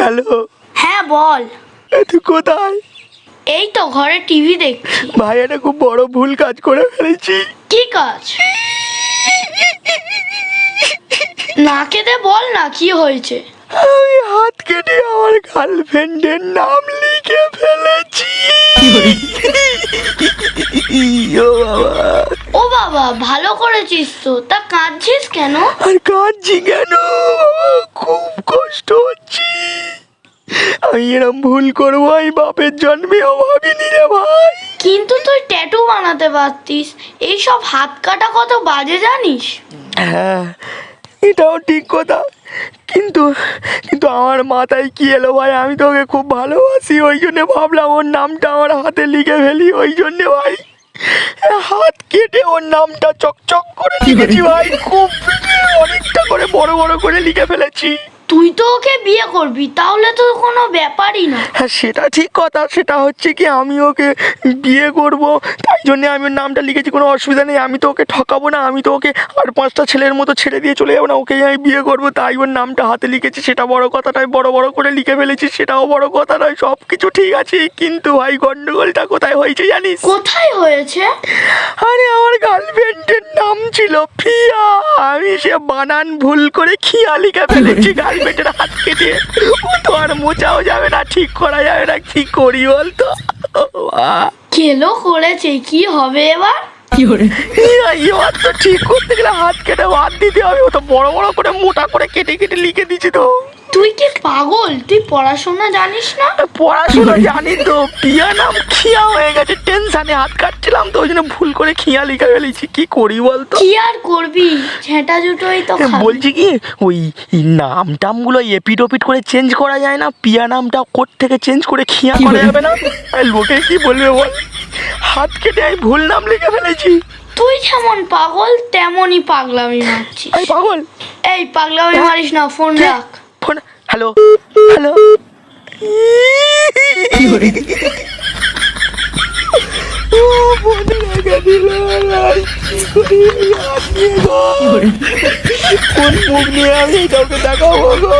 Hello. হ্যাঁ বল। তুই কোথায়? এই তো ঘরে টিভি দেখছি। ভাই একটা খুব বড় ভুল কাজ করে ফেলেছি। কি কাজ? না কেটে বল না কি হয়েছে? আমি হাত কেটে আমার গার্লফ্রেন্ডের নাম লিখে ফেলেছি। ও বাবা। ও বাবা ভালো করেছিস তো। তা কাঁদছিস কেন? আর কাঁদছি কেন? খুব কষ্ট হচ্ছে। আমি এরম ভুল করব এই বাপের জন্মেও ভাবিনি রে ভাই। কিন্তু তুই ট্যাটু বানাতে পারতিস। এইসব হাত কাটা কত বাজে জানিস? হ্যাঁ এটাও ঠিক কথা। কিন্তু কিন্তু আমার মাথায় কি এলো ভাই? আমি তো ওকে খুব ভালোবাসি ওই জন্যে ভাবলাম ওর নামটা আমার হাতে লিখে ফেলি ওই জন্যে ভাই। হাত কেটে ওর নামটা চকচক করে লিখেছি ভাই খুব অনেকটা করে বড় বড় করে লিখে ফেলেছি। তুই তো ওকে বিয়ে করবি তাহলে তো কোনো ব্যাপারই না। হ্যাঁ সেটা ঠিক কথা সেটা হচ্ছে কি আমি ওকে বিয়ে করব তাই জন্য আমি ওর নামটা লিখেছি কোনো অসুবিধা নেই আমি তো ওকে ঠকাবো না আমি তো ওকে আর পাঁচটা ছেলের মতো ছেড়ে দিয়ে চলে যাব না ওকে আমি বিয়ে করব তাই ওর নামটা হাতে লিখেছি সেটা বড় কথা নয় বড় বড় করে লিখে ফেলেছি সেটাও বড় কথা নয় সব কিছু ঠিক আছে কিন্তু ভাই গন্ডগোলটা কোথায় হয়েছে জানিস? কোথায় হয়েছে? আরে আমার নাম ছিল ফিয়া আমি সে বানান ভুল করে খিয়া লিখে ফেলেছি গার্লফ্রেন্ডের হাত কেটে। ও তো আর মোচাও যাবে না ঠিক করা যাবে না কি করি বলতো। কেলো করেছে কি হবে এবার? এবার তো ঠিক করতে গেলে হাত কেটে হাত দিতে হবে ও তো বড় বড় করে মোটা করে কেটে কেটে লিখে দিচ্ছি তো। তুই কি পাগল? তুই পড়াশোনা জানিস না? পড়াশোনা জানি তো পিয়া নাম খিয়া হয়ে গেছে। টেনশনে হাত কাটছিলাম তো ওই জন্য ভুল করে খিয়া লিখে ফেলেছি। কি করি বলতো? কি আর করবি? ঝেঁটা জুটোই তো খাবি। বলছি কি ওই নাম টামগুলো এপিট ওপিট করে চেঞ্জ করা যায় না? পিয়া নামটা কোট থেকে চেঞ্জ করে খিয়া করা যাবে না? আর লোকে কি বলবে বল? হাত কেটে আমি ভুল নাম লিখে ফেলেছি। তুই যেমন পাগল তেমনই পাগলামি মারছিস। এই পাগল? এই পাগলামি মারিস না ফোন রাখ। Hello hello. কোন মুখ নিয়ে আমি কাউকে দেখাবো গো